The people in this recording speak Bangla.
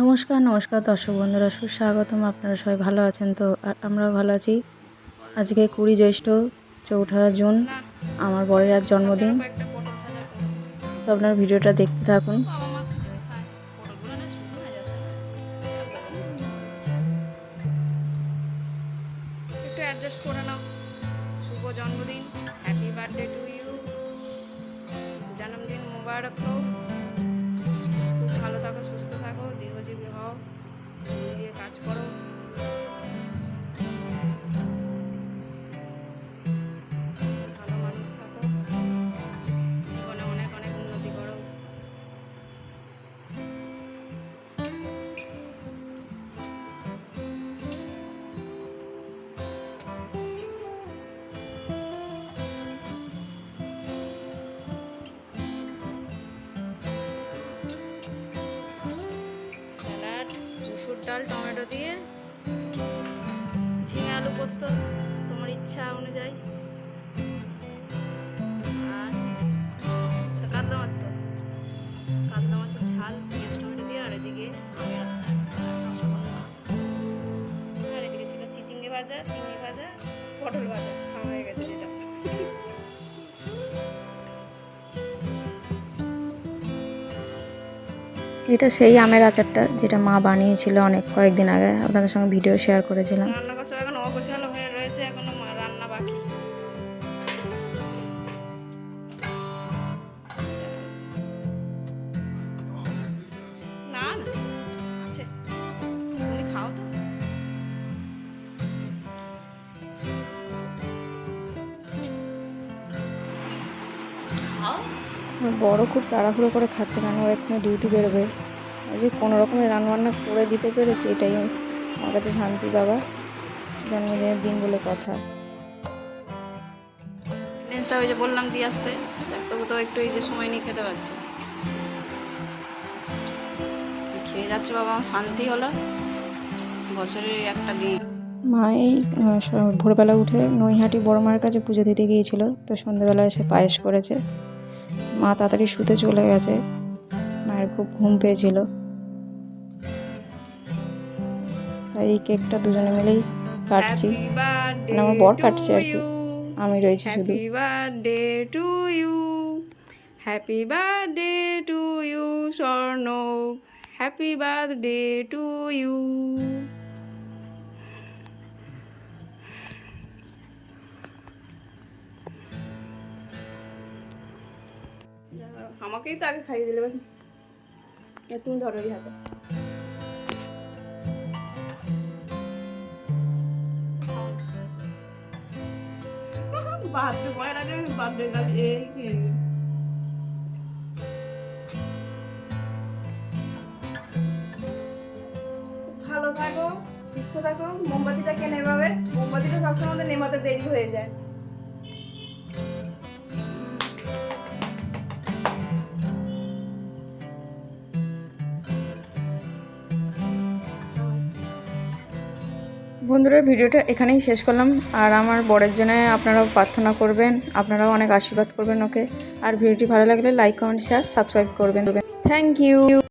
নমস্কার নমস্কার দর্শক বন্ধুরা, সুস্বাগতম। আপনারা সবাই ভালো আছেন তো? আর আমরাও ভালো আছি। আজকে কুড়ি জ্যৈষ্ঠ চৌঠা জুন, আমার বরের আজ জন্মদিন। তো আপনার ভিডিওটা দেখতে থাকুন। জন্মদিন হ্যাপি বার্থডে টু ইউ জন্মদিন মোবারক হোক। ডাল, টমেটো দিয়ে ঝিঙে আলু পোস্ত, তোমার ইচ্ছা অনুযায়ী। আর কাতলা মাছ তো। কাতলা মাছের ঝাল দিয়ে, আর এদিকে আর এদিকে ছিল চিচিঙ্গে ভাজা, চিংড়ি ভাজা, পটল ভাজা। হয়ে গেছে যেটা এটা সেই আমের আচারটা যেটা মা বানিয়েছিল অনেক কয়েকদিন আগে। আপনাদের সঙ্গে ভিডিও শেয়ার করেছিলাম। বড় খুব তাড়াহুড়ো করে খাচ্ছে কেন? ও এক্ষুনি ডিউটি বেরোবে। ওই যে কোনো রকমের রান্নাবান্না করে দিতে পেরেছি এটাই আমার কাছে শান্তি বাবা। জন্মদিনের দিন বলে কথা। লেন্সটা ওই যে বললাম দিয়ে আসতে তবু তো একটু এই যে সময় নিয়ে খেতে পারছি। খেয়ে যাচ্ছে বাবা আমার শান্তি হলো। বছরের একটা দিন। মা এই ভোরবেলা উঠে নৈহাটি বড় মার কাছে পুজো দিতে গিয়েছিল তো সন্ধ্যেবেলা এসে পায়েস করেছে। মা তাড়াতাড়ি শুতে চলে গেছে। মায়ের খুব ঘুম পেয়েছিল। তাই এই কেকটা দুজনে মিলেই কাটছি। মানে আমার বর কাটছে আর কি। আমি রয়েছি শুধু। Birthday to you happy birthday to you Swarna. Happy birthday to you আমাকেই তো আগে খাইয়ে দিলে তুমি ধরো এই হাতে। আগে ভালো থাকো, সুস্থ থাকো, মোমবাতিটা কে নেভাবে মোমবাতিটা সবসময় নেভাতে দেরি হয়ে যায়। বন্ধুরা, ভিডিওটা এখানেই শেষ করলাম। আর আমার বরের জন্য আপনারাও প্রার্থনা করবেন, আপনারাও অনেক আশীর্বাদ করবেন ওকে। আর ভিডিওটি ভালো লাগলে লাইক কমেন্ট শেয়ার সাবস্ক্রাইব করবেন। Thank you